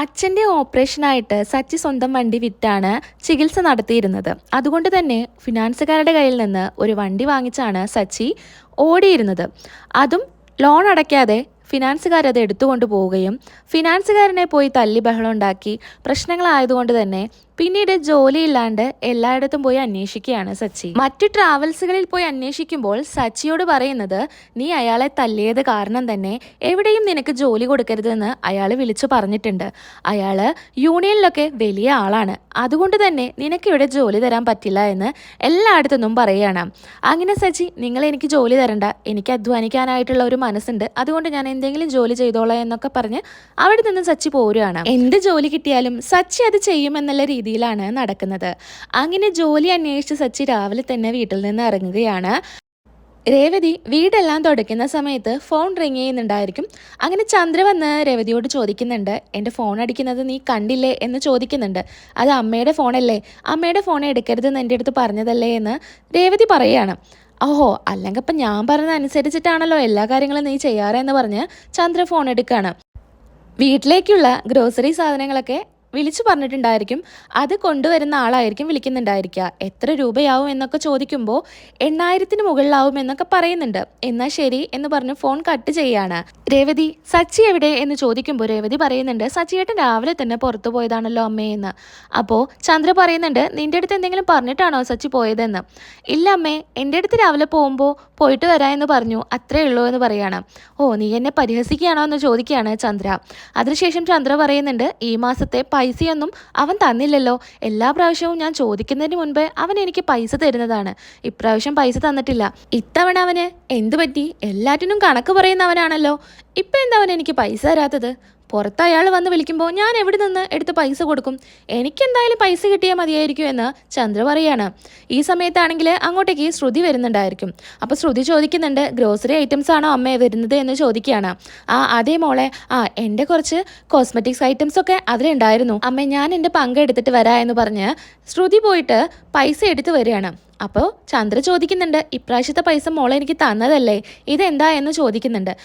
അച്ഛന്റെ ഓപ്പറേഷനായിട്ട് സച്ചി സ്വന്തം വണ്ടി വിറ്റാണ് ചികിത്സ നടത്തിയിരുന്നത്. അതുകൊണ്ട് തന്നെ ഫിനാൻസുകാരുടെ കയ്യിൽ നിന്ന് ഒരു വണ്ടി വാങ്ങിച്ചാണ് സച്ചി ഓടിയിരുന്നത്. അതും ലോൺ അടയ്ക്കാതെ ഫിനാൻസുകാർ അത് എടുത്തുകൊണ്ട് പോവുകയും ഫിനാൻസുകാരനെ പോയി തല്ലി ബഹളം ഉണ്ടാക്കി പ്രശ്നങ്ങളായതുകൊണ്ട് തന്നെ പിന്നീട് ജോലിയില്ലാണ്ട് എല്ലായിടത്തും പോയി അന്വേഷിക്കുകയാണ് സച്ചി. മറ്റു ട്രാവൽസുകളിൽ പോയി അന്വേഷിക്കുമ്പോൾ സച്ചിയോട് പറയുന്നത് നീ അയാളെ തല്ലിയത് കാരണം തന്നെ എവിടെയും നിനക്ക് ജോലി കൊടുക്കരുതെന്ന് അയാൾ വിളിച്ചു പറഞ്ഞിട്ടുണ്ട്. അയാൾ യൂണിയനിലൊക്കെ വലിയ ആളാണ്. അതുകൊണ്ട് തന്നെ നിനക്ക് ഇവിടെ ജോലി തരാൻ പറ്റില്ല എന്ന് എല്ലായിടത്തുനിന്നും പറയുകയാണ്. അങ്ങനെ സച്ചി നിങ്ങൾ എനിക്ക് ജോലി തരണ്ട. എനിക്ക് അധ്വാനിക്കാനായിട്ടുള്ള ഒരു മനസ്സുണ്ട്. അതുകൊണ്ട് ഞാൻ എന്തെങ്കിലും ജോലി ചെയ്തോളാം എന്നൊക്കെ പറഞ്ഞ് അവിടെ നിന്ന് സച്ചി പോരുകയാണ്. എന്ത് ജോലി കിട്ടിയാലും സച്ചി അത് ചെയ്യുമെന്നുള്ള രീതിയിലാണ് നടക്കുന്നത്. അങ്ങനെ ജോലി അന്വേഷിച്ച് സച്ചി രാവിലെ തന്നെ വീട്ടിൽ നിന്ന് ഇറങ്ങുകയാണ്. രേവതി വീടെല്ലാം തുടയ്ക്കുന്ന സമയത്ത് ഫോൺ റിങ് ചെയ്യുന്നുണ്ടായിരിക്കും. അങ്ങനെ ചന്ദ്ര വന്ന് രേവതിയോട് ചോദിക്കുന്നുണ്ട് എന്റെ ഫോൺ അടിക്കുന്നത് നീ കണ്ടില്ലേ? എന്ന് ചോദിക്കുന്നുണ്ട്. അത് അമ്മയുടെ ഫോണല്ലേ അമ്മയുടെ ഫോൺ എടുക്കരുതെന്ന് എന്റെ അടുത്ത് പറഞ്ഞതല്ലേ? എന്ന് രേവതി പറയുകയാണ്. ഓഹോ അല്ലെങ്കിൽ ഇപ്പം ഞാൻ പറഞ്ഞത് അനുസരിച്ചിട്ടാണല്ലോ എല്ലാ കാര്യങ്ങളും നീ ചെയ്യാറെന്ന് പറഞ്ഞ് ചന്ദ്ര ഫോൺ എടുക്കുകയാണ് വീട്ടിലേക്കുള്ള ഗ്രോസറി സാധനങ്ങളൊക്കെ വിളിച്ചു പറഞ്ഞിട്ടുണ്ടായിരിക്കും. അത് കൊണ്ടുവരുന്ന ആളായിരിക്കും വിളിക്കുന്നുണ്ടായിരിക്കുക. എത്ര രൂപയാവും എന്നൊക്കെ ചോദിക്കുമ്പോൾ എണ്ണായിരത്തിന് മുകളിലാവും എന്നൊക്കെ പറയുന്നുണ്ട്. എന്നാൽ ശരി എന്ന് പറഞ്ഞ് ഫോൺ കട്ട് ചെയ്യാണ്. രേവതി സച്ചി എവിടെ എന്ന് ചോദിക്കുമ്പോൾ രേവതി പറയുന്നുണ്ട് സച്ചിയേട്ടൻ രാവിലെ തന്നെ പുറത്തു പോയതാണല്ലോ അമ്മേ എന്ന്. അപ്പോൾ ചന്ദ്ര പറയുന്നുണ്ട് നിന്റെ അടുത്ത് എന്തെങ്കിലും പറഞ്ഞിട്ടാണോ സച്ചി പോയതെന്ന്? ഇല്ല അമ്മേ എന്റെ അടുത്ത് രാവിലെ പോകുമ്പോൾ പോയിട്ട് വരാമെന്ന് പറഞ്ഞു. അത്രേ ഉള്ളൂ എന്ന് പറയാണ്. ഓ നീ എന്നെ പരിഹസിക്കുകയാണോ എന്ന് ചോദിക്കുകയാണ് ചന്ദ്ര. അതിനുശേഷം ചന്ദ്ര പറയുന്നുണ്ട് ഈ മാസത്തെ പൈസയൊന്നും അവൻ തന്നില്ലല്ലോ. എല്ലാ പ്രാവശ്യവും ഞാൻ ചോദിക്കുന്നതിന് മുൻപ് അവൻ എനിക്ക് പൈസ തരുന്നതാണ്. ഇപ്രാവശ്യം പൈസ തന്നിട്ടില്ല. ഇത്തവണ അവന് എന്തു പറ്റി? എല്ലാറ്റിനും കണക്ക് പറയുന്നവനാണല്ലോ. ഇപ്പം എന്താ അവൻ എനിക്ക് പൈസ തരാത്തത്? പുറത്ത് അയാൾ വന്ന് വിളിക്കുമ്പോൾ ഞാൻ എവിടെ നിന്ന് എടുത്ത് പൈസ കൊടുക്കും? എനിക്കെന്തായാലും പൈസ കിട്ടിയാൽ മതിയായിരിക്കും എന്ന് ചന്ദ്ര പറയാണ്. ഈ സമയത്താണെങ്കിൽ അങ്ങോട്ടേക്ക് ശ്രുതി വരുന്നുണ്ടായിരിക്കും. അപ്പോൾ ശ്രുതി ചോദിക്കുന്നുണ്ട് ഗ്രോസറി ഐറ്റംസ് ആണോ അമ്മേ വരുന്നത്? എന്ന് ചോദിക്കുകയാണ്. ആ അതേ മോളെ. ആ എന്റെ കുറച്ച് കോസ്മെറ്റിക്സ് ഐറ്റംസ് ഒക്കെ അതിലുണ്ടായിരുന്നു അമ്മ ഞാൻ എന്റെ പങ്ക് എടുത്തിട്ട് വരാം എന്ന് പറഞ്ഞ് ശ്രുതി പോയിട്ട് പൈസ എടുത്ത് വരികയാണ്. അപ്പോൾ ചന്ദ്ര ചോദിക്കുന്നുണ്ട് ഇപ്രാവശ്യത്തെ പൈസ മോളെ എനിക്ക് തന്നതല്ലേ? ഇതെന്താ? എന്ന് ചോദിക്കുന്നുണ്ട്.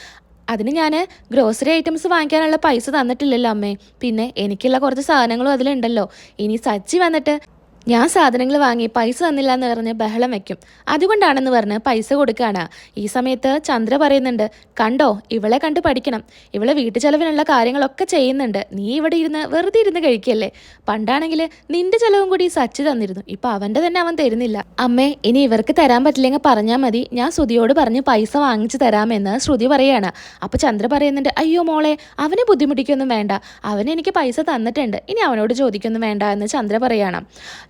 അതിന് ഞാൻ ഗ്രോസറി ഐറ്റംസ് വാങ്ങിക്കാനുള്ള പൈസ തന്നിട്ടില്ലല്ലോ അമ്മേ. പിന്നെ എനിക്കുള്ള കുറച്ച് സാധനങ്ങളും അതിലുണ്ടല്ലോ. ഇനി സച്ചി വന്നിട്ട് ഞാൻ സാധനങ്ങൾ വാങ്ങി പൈസ തന്നില്ല എന്ന് പറഞ്ഞ് ബഹളം വെക്കും. അതുകൊണ്ടാണെന്ന് പറഞ്ഞ് പൈസ കൊടുക്കുകയാണ് ഈ സമയത്ത് ചന്ദ്ര പറയുന്നുണ്ട് കണ്ടോ ഇവളെ കണ്ട് പഠിക്കണം. ഇവളെ വീട്ടു ചെലവിനുള്ള കാര്യങ്ങളൊക്കെ ചെയ്യുന്നുണ്ട്. നീ ഇവിടെ ഇരുന്ന് വെറുതെ ഇരുന്ന് കഴിക്കല്ലേ? പണ്ടാണെങ്കിൽ നിന്റെ ചെലവും കൂടി സച്ച് തന്നിരുന്നു. ഇപ്പൊ അവന്റെ തന്നെ അവൻ തരുന്നില്ല. അമ്മേ ഇനി ഇവർക്ക് തരാൻ പറ്റില്ലെങ്കിൽ പറഞ്ഞാൽ മതി. ഞാൻ ശ്രുതിയോട് പറഞ്ഞ് പൈസ വാങ്ങിച്ചു തരാമെന്ന് ശ്രുതി പറയാണ്. അപ്പൊ ചന്ദ്ര പറയുന്നുണ്ട് അയ്യോ മോളെ അവനെ ബുദ്ധിമുട്ടിക്കൊന്നും വേണ്ട. അവൻ എനിക്ക് പൈസ തന്നിട്ടുണ്ട്. ഇനി അവനോട് ചോദിക്കൊന്നും വേണ്ട എന്ന് ചന്ദ്ര പറയാണ്.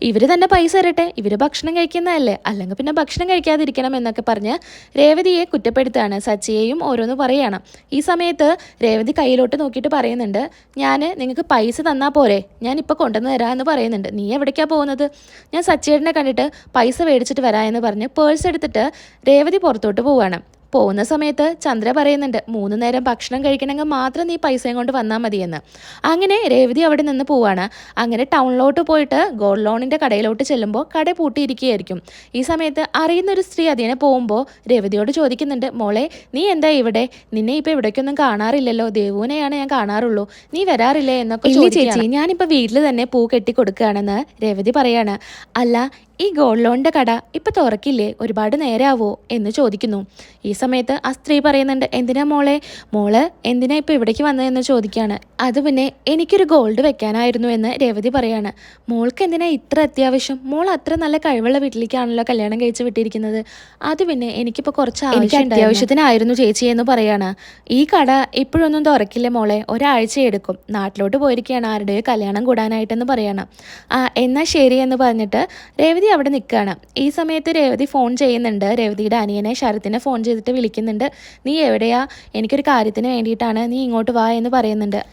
ഇവർ തന്നെ പൈസ തരട്ടെ. ഇവർ ഭക്ഷണം കഴിക്കുന്നതല്ലേ. അല്ലെങ്കിൽ പിന്നെ ഭക്ഷണം കഴിക്കാതിരിക്കണം എന്നൊക്കെ പറഞ്ഞ് രേവതിയെ കുറ്റപ്പെടുത്തുകയാണ്. സച്ചിയെയും ഓരോന്ന് പറയുകയാണ് ഈ സമയത്ത് രേവതി കയ്യിലോട്ട് നോക്കിയിട്ട് പറയുന്നുണ്ട് ഞാൻ നിങ്ങൾക്ക് പൈസ തന്നാൽ പോരെ. ഞാൻ ഇപ്പോൾ കൊണ്ടുവന്ന് തരാം എന്ന് പറയുന്നുണ്ട്. നീ എവിടേക്കാണ് പോകുന്നത്? ഞാൻ സച്ചിയേട്ടനെ കണ്ടിട്ട് പൈസ മേടിച്ചിട്ട് വരാം എന്ന് പറഞ്ഞ് പേഴ്സ് എടുത്തിട്ട് രേവതി പുറത്തോട്ട് പോവുകയാണ് പോകുന്ന സമയത്ത് ചന്ദ്ര പറയുന്നുണ്ട് മൂന്ന് നേരം ഭക്ഷണം കഴിക്കണമെങ്കിൽ മാത്രം നീ പൈസയും കൊണ്ട് വന്നാൽ മതിയെന്ന്. അങ്ങനെ രേവതി അവിടെ നിന്ന് പോവാണ്. അങ്ങനെ ടൗണിലോട്ട് പോയിട്ട് ഗോൾഡ് ലോണിന്റെ കടയിലോട്ട് ചെല്ലുമ്പോൾ കട പൂട്ടിയിരിക്കുകയായിരിക്കും. ഈ സമയത്ത് അറിയുന്ന ഒരു സ്ത്രീ അതിനെ പോകുമ്പോൾ രേവതിയോട് ചോദിക്കുന്നുണ്ട് മോളെ നീ എന്താ ഇവിടെ? നിന്നെ ഇപ്പോൾ ഇവിടേക്കൊന്നും കാണാറില്ലല്ലോ. ദേവുവിനെയാണ് ഞാൻ കാണാറുള്ളൂ. നീ വരാറില്ലേ? എന്നൊക്കെ ചേച്ചി ഞാനിപ്പോൾ വീട്ടിൽ തന്നെ പൂ കെട്ടി കൊടുക്കുകയാണെന്ന് രേവതി പറയാണ്. അല്ല ഈ ഗോൾഡ് ലോണിന്റെ കട ഇപ്പം തുറക്കില്ലേ? ഒരുപാട് നേരാവോ? എന്ന് ചോദിക്കുന്നു. ഈ സമയത്ത് ആ സ്ത്രീ പറയുന്നുണ്ട് എന്തിനാ മോളെ? മോൾ എന്തിനാ ഇപ്പോൾ ഇവിടേക്ക് വന്നതെന്ന് ചോദിക്കുകയാണ് അത് പിന്നെ എനിക്കൊരു ഗോൾഡ് വെക്കാനായിരുന്നു എന്ന് രേവതി പറയാണ്. മോൾക്ക് എന്തിനാ ഇത്ര അത്യാവശ്യം? മോൾ അത്ര നല്ല കഴിവുള്ള വീട്ടിലേക്കാണല്ലോ കല്യാണം കഴിച്ച് വിട്ടിരിക്കുന്നത്. അത് പിന്നെ എനിക്കിപ്പോൾ കുറച്ച് എനിക്ക് അത്യാവശ്യത്തിനായിരുന്നു ചേച്ചി എന്ന് പറയാണ്. ഈ കട ഇപ്പോഴൊന്നും തുറക്കില്ല മോളെ. ഒരാഴ്ച എടുക്കും. നാട്ടിലോട്ട് പോയിരിക്കുകയാണ്. ആരുടെയോ കല്യാണം കൂടാനായിട്ടെന്ന് പറയാണ്. ആ എന്നാൽ ശരി എന്ന് പറഞ്ഞിട്ട് രേവതി അവിടെ നിൽക്കുകയാണ് ഈ സമയത്ത് രേവതി ഫോൺ ചെയ്യുന്നുണ്ട്. രേവതിയുടെ അനിയനെ ശരത്തിനെ ഫോൺ ചെയ്തിട്ട് വിളിക്കുന്നുണ്ട്. നീ എവിടെയാ? എനിക്കൊരു കാര്യത്തിന് വേണ്ടിയിട്ടാണ്. നീ ഇങ്ങോട്ട് വാ എന്ന് പറയുന്നുണ്ട്.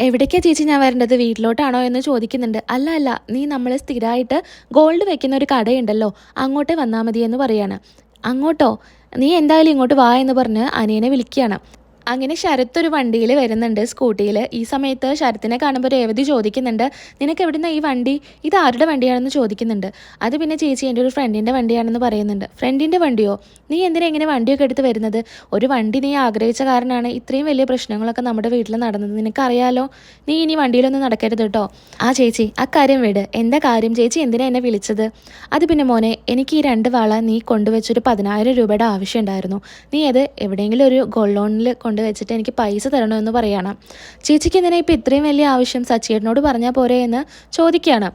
എവിടേക്കാ ചേച്ചി ഞാൻ വരേണ്ടത്? വീട്ടിലോട്ടാണോ? എന്ന് ചോദിക്കുന്നുണ്ട്. അല്ല അല്ല. നീ നമ്മൾ സ്ഥിരമായിട്ട് ഗോൾഡ് വെക്കുന്ന ഒരു കടയുണ്ടല്ലോ. അങ്ങോട്ടേ വന്നാൽ മതി എന്ന് പറയാണ്. അങ്ങോട്ടോ? നീ എന്തായാലും ഇങ്ങോട്ട് വാ എന്ന് പറഞ്ഞ് അനിയനെ വിളിക്കുകയാണ്. അങ്ങനെ ശരത്ത് ഒരു വണ്ടിയിൽ വരുന്നുണ്ട് സ്കൂട്ടിയിൽ ഈ സമയത്ത് ശരത്തിനെ കാണുമ്പോൾ രേവതി ചോദിക്കുന്നുണ്ട് നിനക്ക് എവിടുന്ന ഈ വണ്ടി? ഇത് ആരുടെ വണ്ടിയാണെന്ന് ചോദിക്കുന്നുണ്ട്. അത് പിന്നെ ചേച്ചി എന്റെ ഒരു ഫ്രണ്ടിന്റെ വണ്ടിയാണെന്ന് പറയുന്നുണ്ട്. ഫ്രണ്ടിന്റെ വണ്ടിയോ? നീ എന്തിനാ ഇങ്ങനെ വണ്ടിയൊക്കെ എടുത്ത് വരുന്നത്? ഒരു വണ്ടി നീ ആഗ്രഹിച്ച കാരണമാണ് ഇത്രയും വലിയ പ്രശ്നങ്ങളൊക്കെ നമ്മുടെ വീട്ടിൽ നടന്നത്. നിനക്കറിയാലോ? നീ ഇനി വണ്ടിയിലൊന്നും നടക്കരുത് കേട്ടോ. ആ ചേച്ചി ആ കാര്യം വിട്. എന്താ കാര്യം? ചേച്ചി എന്തിനാ എന്നെ വിളിച്ചത്? അത് പിന്നെ മോനെ എനിക്ക് ഈ രണ്ട് വള നീ കൊണ്ടുവച്ചൊരു പതിനായിരം രൂപയുടെ ആവശ്യം ഉണ്ടായിരുന്നു നീ അത് എവിടെയെങ്കിലും ഒരു ഗോൾഡ് ലോണിൽ കൊണ്ടുവച്ചിട്ട് എനിക്ക് പൈസ തരണമെന്ന് പറയണം. ചേച്ചിക്ക് എന്തിനാ ഇപ്പം ഇത്രയും വലിയ ആവശ്യം? സച്ചിയേട്ടനോട് പറഞ്ഞാൽ പോരെ എന്ന് ചോദിക്കുകയാണ്.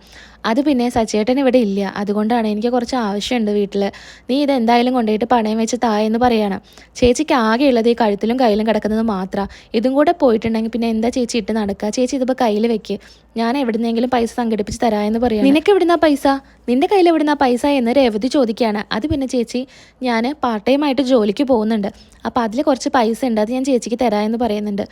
അത് പിന്നെ സച്ചേട്ടൻ ഇവിടെ ഇല്ല. അതുകൊണ്ടാണ് എനിക്ക് കുറച്ച് ആവശ്യമുണ്ട് വീട്ടിൽ നീ ഇത് എന്തായാലും കൊണ്ടുപോയിട്ട് പണയം വെച്ച് തായെന്ന് പറയാണ്. ചേച്ചിക്ക് ആകെയുള്ളത് ഈ കഴുത്തിലും കയ്യിലും കിടക്കുന്നത് മാത്രമാണ് ഇതും കൂടെ പോയിട്ടുണ്ടെങ്കിൽ പിന്നെ എന്താ ചേച്ചി ഇട്ട് നടക്കുക ചേച്ചി ഇതിപ്പോൾ കയ്യിൽ വെക്ക്. ഞാൻ എവിടുന്നെങ്കിലും പൈസ സംഘടിപ്പിച്ച് തരാമെന്ന് പറയാം നിനക്ക് എവിടുന്നാ പൈസ? നിന്റെ കയ്യിൽ എവിടുന്നാ പൈസ എന്ന് രേവതി ചോദിക്കുകയാണ് അത് പിന്നെ ചേച്ചി ഞാൻ പാർട്ട് ടൈം ആയിട്ട് ജോലിക്ക് പോകുന്നുണ്ട്. അപ്പോൾ അതിൽ കുറച്ച് പൈസ ഉണ്ട്. അത് ഞാൻ ചേച്ചിക്ക് തരാമെന്ന് പറയുന്നുണ്ട്.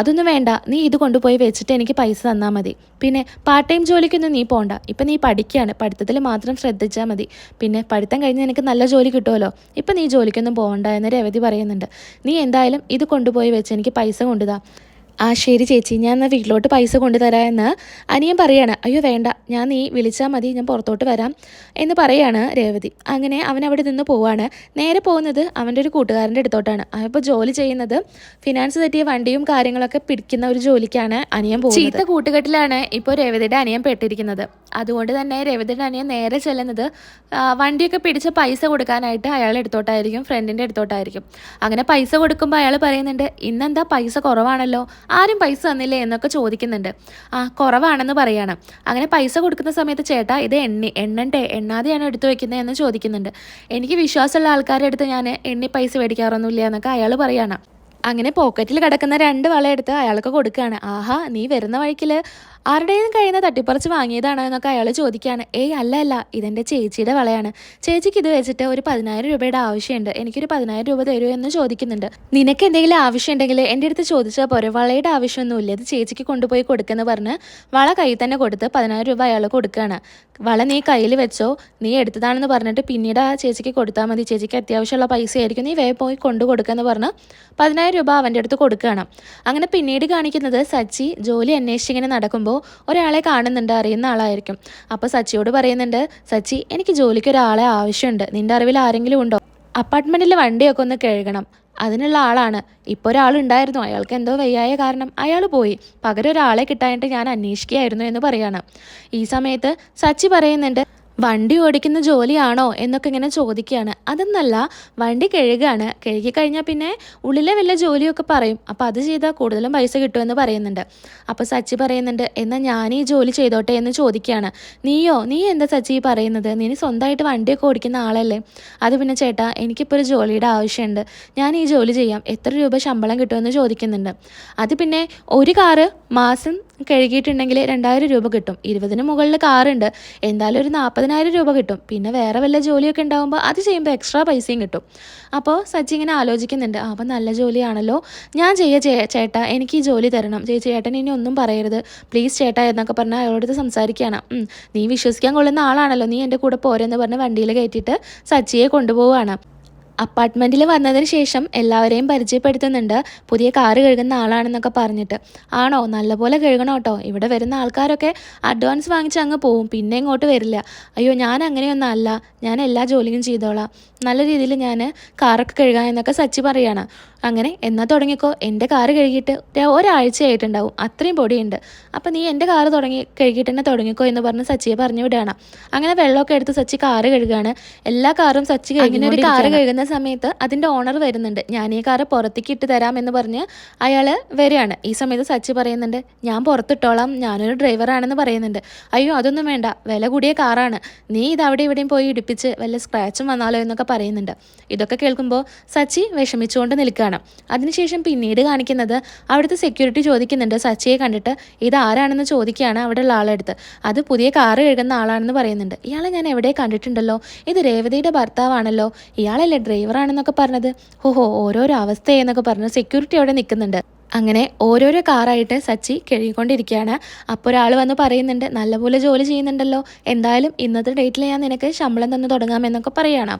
അതൊന്നും വേണ്ട. നീ ഇത് കൊണ്ടുപോയി വെച്ചിട്ട് എനിക്ക് പൈസ തന്നാൽ മതി. പിന്നെ പാർട്ട് ടൈം ജോലിക്കൊന്നും നീ പോണ്ട. ഇപ്പം നീ പഠിക്കുകയാണ്. പഠിത്തത്തിൽ മാത്രം ശ്രദ്ധിച്ചാൽ മതി. പിന്നെ പഠിത്തം കഴിഞ്ഞ് നിനക്ക് നല്ല ജോലി കിട്ടുമല്ലോ. ഇപ്പം നീ ജോലിക്കൊന്നും പോകണ്ട എന്ന് രേവതി പറയുന്നുണ്ട്. നീ എന്തായാലും ഇത് കൊണ്ടുപോയി വെച്ച് എനിക്ക് പൈസ കൊണ്ടുതാ. ആ ശരി ചേച്ചി ഞാൻ എന്നാൽ വീട്ടിലോട്ട് പൈസ കൊണ്ടുതരാം എന്ന് അനിയൻ പറയാണ്. അയ്യോ വേണ്ട ഞാൻ നീ വിളിച്ചാൽ മതി ഞാൻ പുറത്തോട്ട് വരാം എന്ന് പറയാണ് രേവതി. അങ്ങനെ അവൻ അവിടെ നിന്ന് പോവാണ്. നേരെ പോകുന്നത് അവന്റെ ഒരു കൂട്ടുകാരന്റെ അടുത്തോട്ടാണ്. അവനിപ്പോൾ ജോലി ചെയ്യുന്നത് ഫിനാൻസ് തെറ്റിയ വണ്ടിയും കാര്യങ്ങളൊക്കെ പിടിക്കുന്ന ഒരു ജോലിക്കാണ് അനിയൻ പോകുന്നത്. ചീത്ത കൂട്ടുകെട്ടിലാണ് ഇപ്പോൾ രേവതിയുടെ അനിയൻ പെട്ടിരിക്കുന്നത്. അതുകൊണ്ട് തന്നെ രേവതിയുടെ അനിയൻ നേരെ ചെല്ലുന്നത് വണ്ടിയൊക്കെ പിടിച്ച പൈസ കൊടുക്കാനായിട്ട് അയാൾ എടുത്തോട്ടായിരിക്കും ഫ്രണ്ടിന്റെ അടുത്തോട്ടായിരിക്കും. അങ്ങനെ പൈസ കൊടുക്കുമ്പോൾ അയാൾ പറയുന്നുണ്ട് ഇന്നെന്താ പൈസ കുറവാണല്ലോ? ആരും പൈസ തന്നില്ലേ എന്നൊക്കെ ചോദിക്കുന്നുണ്ട്. ആ കുറവാണെന്ന് പറയാണ്. അങ്ങനെ പൈസ കൊടുക്കുന്ന സമയത്ത് ചേട്ടാ ഇത് എണ്ണി എണ്ണണ്ടേ എണ്ണാതെയാണ് എടുത്തു വെക്കുന്നത് എന്ന് ചോദിക്കുന്നുണ്ട്. എനിക്ക് വിശ്വാസമുള്ള ആൾക്കാരുടെ അടുത്ത് ഞാൻ എണ്ണി പൈസ മേടിക്കാറൊന്നുമില്ല എന്നൊക്കെ അയാൾ പറയാണ്. അങ്ങനെ പോക്കറ്റിൽ കിടക്കുന്ന രണ്ട് വളയെടുത്ത് അയാൾക്ക് കൊടുക്കുകയാണ്. ആഹാ നീ വരുന്ന വഴിക്കിൽ ആരുടെയും കയ്യിൽ നിന്ന് തട്ടിപ്പറിച്ച് വാങ്ങിയതാണോ എന്നൊക്കെ അയാൾ ചോദിക്കുകയാണ്. ഏയ് അല്ല അല്ല ഇതെന്റെ ചേച്ചിയുടെ വളയാണ്. ചേച്ചിക്ക് ഇത് വെച്ചിട്ട് ഒരു പതിനായിരം രൂപയുടെ ആവശ്യമുണ്ട്. എനിക്കൊരു പതിനായിരം രൂപ തരുമോ എന്ന് ചോദിക്കുന്നുണ്ട്. നിനക്ക് എന്തെങ്കിലും ആവശ്യം ഉണ്ടെങ്കിൽ എന്റെ അടുത്ത് ചോദിച്ചാൽ പോരെ. വളയുടെ ആവശ്യമൊന്നുമില്ല. ഇത് ചേച്ചിക്ക് കൊണ്ടുപോയി കൊടുക്കുന്നു പറഞ്ഞ് വള കയ്യിൽ തന്നെ കൊടുത്ത് പതിനായിരം രൂപ അയാൾ കൊടുക്കുകയാണ്. വള നീ കയ്യിൽ വെച്ചോ. നീ എടുത്തതാണെന്ന് പറഞ്ഞിട്ട് പിന്നീട് ആ ചേച്ചിക്ക് കൊടുത്താൽ മതി. ചേച്ചിക്ക് അത്യാവശ്യമുള്ള പൈസ ആയിരിക്കും. നീ വേഗം പോയി കൊണ്ടു കൊടുക്കാന്ന് പറഞ്ഞ് പതിനായിരം രൂപ അവന്റെ അടുത്ത് കൊടുക്കുകയാണ്. അങ്ങനെ പിന്നീട് കാണിക്കുന്നത് സച്ചി ജോലി അന്വേഷിച്ചിങ്ങനെ നടക്കുമ്പോൾ ഒരാളെ കാണുന്നുണ്ട് അറിയുന്ന ആളായിരിക്കും. അപ്പോൾ സച്ചിയോട് പറയുന്നുണ്ട് സച്ചി എനിക്ക് ജോലിക്ക് ഒരാളെ ആവശ്യമുണ്ട്. നിന്റെ അറിവിൽ ആരെങ്കിലും ഉണ്ടോ? അപ്പാർട്ട്മെന്റിൽ വണ്ടിയൊക്കെ ഒന്ന് കഴുകണം. അതിനുള്ള ആളാണ്. ഇപ്പോൾ ഒരാളുണ്ടായിരുന്നു അയാൾക്ക് എന്തോ വയ്യായ കാരണം അയാൾ പോയി. പകരം ഒരാളെ കിട്ടാനായിട്ട് ഞാൻ അന്വേഷിക്കുകയായിരുന്നു എന്ന് പറയാണ്. ഈ സമയത്ത് സച്ചി പറയുന്നുണ്ട് വണ്ടി ഓടിക്കുന്ന ജോലിയാണോ എന്നൊക്കെ ഇങ്ങനെ ചോദിക്കുകയാണ്. അതൊന്നല്ല വണ്ടി കഴുകുകയാണ് കഴുകി കഴിഞ്ഞാൽ പിന്നെ ഉള്ളിലെ വല്ല ജോലിയൊക്കെ പറയും. അപ്പോൾ അത് ചെയ്താൽ കൂടുതലും പൈസ കിട്ടുമെന്ന് പറയുന്നുണ്ട്. അപ്പോൾ സച്ചി പറയുന്നുണ്ട് എന്നാൽ ഞാൻ ഈ ജോലി ചെയ്തോട്ടെ എന്ന് ചോദിക്കുകയാണ്. നീയോ? നീ എന്താ സച്ചി പറയുന്നത്? നീ സ്വന്തമായിട്ട് വണ്ടിയൊക്കെ ഓടിക്കുന്ന ആളല്ലേ? അത് പിന്നെ ചേട്ടാ എനിക്കിപ്പോൾ ഒരു ജോലിയുടെ ആവശ്യമുണ്ട്. ഞാൻ ഈ ജോലി ചെയ്യാം. എത്ര രൂപ ശമ്പളം കിട്ടുമെന്ന് ചോദിക്കുന്നുണ്ട്. അത് പിന്നെ ഒരു കാറ് മാസം കഴുകിയിട്ടുണ്ടെങ്കിൽ രണ്ടായിരം രൂപ കിട്ടും. ഇരുപതിന് മുകളിൽ കാറുണ്ട്. എന്തായാലും ഒരു നാൽപ്പതിനായിരം രൂപ കിട്ടും. പിന്നെ വേറെ വല്ല ജോലിയൊക്കെ ഉണ്ടാകുമ്പോൾ അത് ചെയ്യുമ്പോൾ എക്സ്ട്രാ പൈസയും കിട്ടും. അപ്പോൾ സച്ചി ഇങ്ങനെ ആലോചിക്കുന്നുണ്ട്. അപ്പോൾ നല്ല ജോലിയാണല്ലോ. ഞാൻ ചെയ്യ ചേട്ടാ എനിക്ക് ഈ ജോലി തരണം. ചേച്ചി ചേട്ടൻ ഇനി ഒന്നും പറയരുത്. പ്ലീസ് ചേട്ടാ എന്നൊക്കെ പറഞ്ഞാൽ അയാളോട് സംസാരിക്കുകയാണ് നീ വിശ്വസിക്കാൻ കൊള്ളുന്ന ആളാണല്ലോ. നീ എന്റെ കൂടെ പോരെന്ന് പറഞ്ഞ് വണ്ടിയിൽ കയറ്റിയിട്ട് സച്ചിയെ കൊണ്ടുപോവുകയാണ് അപ്പാർട്ട്മെന്റിൽ വന്നതിന് ശേഷം എല്ലാവരെയും പരിചയപ്പെടുത്തുന്നുണ്ട്. പുതിയ കാറ് കഴുകുന്ന ആളാണെന്നൊക്കെ പറഞ്ഞിട്ട്. ആണോ? നല്ലപോലെ കഴുകണം കേട്ടോ. ഇവിടെ വരുന്ന ആൾക്കാരൊക്കെ അഡ്വാൻസ് വാങ്ങിച്ച് അങ്ങ് പോവും. പിന്നെ ഇങ്ങോട്ട് വരില്ല. അയ്യോ ഞാൻ അങ്ങനെയൊന്നും അല്ല. ഞാൻ എല്ലാ ജോലിയും ചെയ്തോളാം. നല്ല രീതിയിൽ ഞാൻ കാറൊക്കെ കഴുകാം എന്നൊക്കെ സച്ചി പറയാണ്. അങ്ങനെ എന്നാൽ തുടങ്ങിക്കോ. എന്റെ കാറ് കഴുകിയിട്ട് ഒരാഴ്ചയായിട്ടുണ്ടാവും. അത്രയും പൊടിയുണ്ട്. അപ്പം നീ എന്റെ കാറ് തുടങ്ങി കഴുകിയിട്ട് തന്നെ തുടങ്ങിക്കോ എന്ന് പറഞ്ഞ് സച്ചിയെ പറഞ്ഞു വിടുകയാണ്. അങ്ങനെ വെള്ളമൊക്കെ എടുത്ത് സച്ചി കാറ് കഴുകുകയാണ് എല്ലാ കാറും സച്ചി അങ്ങനെ ഒരു കാറ് കഴുകുന്ന സമയത്ത് അതിന്റെ ഓണർ വരുന്നുണ്ട്. ഞാൻ ഈ കാറ് പുറത്തേക്ക് ഇട്ട് തരാം എന്ന് പറഞ്ഞ് അയാൾ വരികയാണ്. ഈ സമയത്ത് സച്ചി പറയുന്നുണ്ട് ഞാൻ പുറത്തിട്ടോളാം. ഞാനൊരു ഡ്രൈവറാണെന്ന് പറയുന്നുണ്ട്. അയ്യോ അതൊന്നും വേണ്ട. വില കൂടിയ കാറാണ്. നീ ഇത് അവിടെ ഇവിടെയും പോയി ഇടിപ്പിച്ച് വല്ല സ്ക്രാച്ചും വന്നാലോ എന്നൊക്കെ പറയുന്നുണ്ട്. ഇതൊക്കെ കേൾക്കുമ്പോൾ സച്ചി വിഷമിച്ചുകൊണ്ട് നിൽക്കുകയാണ്. അതിനുശേഷം പിന്നീട് കാണിക്കുന്നത് അവിടുത്തെ സെക്യൂരിറ്റി ചോദിക്കുന്നുണ്ട്. സച്ചിയെ കണ്ടിട്ട് ഇത് ആരാണെന്ന് ചോദിക്കുകയാണ് അവിടെയുള്ള ആളെടുത്ത്. അത് പുതിയ കാറ് കഴുകുന്ന ആളാണെന്ന് പറയുന്നുണ്ട്. ഇയാളെ ഞാൻ എവിടെ കണ്ടിട്ടുണ്ടല്ലോ? ഇത് രേവതിയുടെ ഭർത്താവാണല്ലോ. ഇയാളല്ലേ ഡ്രൈവറാണെന്നൊക്കെ പറഞ്ഞത്. ഹോഹോ ഓരോരോ അവസ്ഥയെന്നൊക്കെ പറഞ്ഞ് സെക്യൂരിറ്റി അവിടെ നിൽക്കുന്നുണ്ട്. അങ്ങനെ ഓരോരോ കാറായിട്ട് സച്ചി കഴുകിക്കൊണ്ടിരിക്കുകയാണ്. അപ്പോൾ ഒരാൾ വന്ന് പറയുന്നുണ്ട് നല്ലപോലെ ജോലി ചെയ്യുന്നുണ്ടല്ലോ. എന്തായാലും ഇന്നത്തെ ഡേറ്റിൽ ഞാൻ നിനക്ക് ശമ്പളം തന്നു തുടങ്ങാമെന്നൊക്കെ പറയുകയാണ്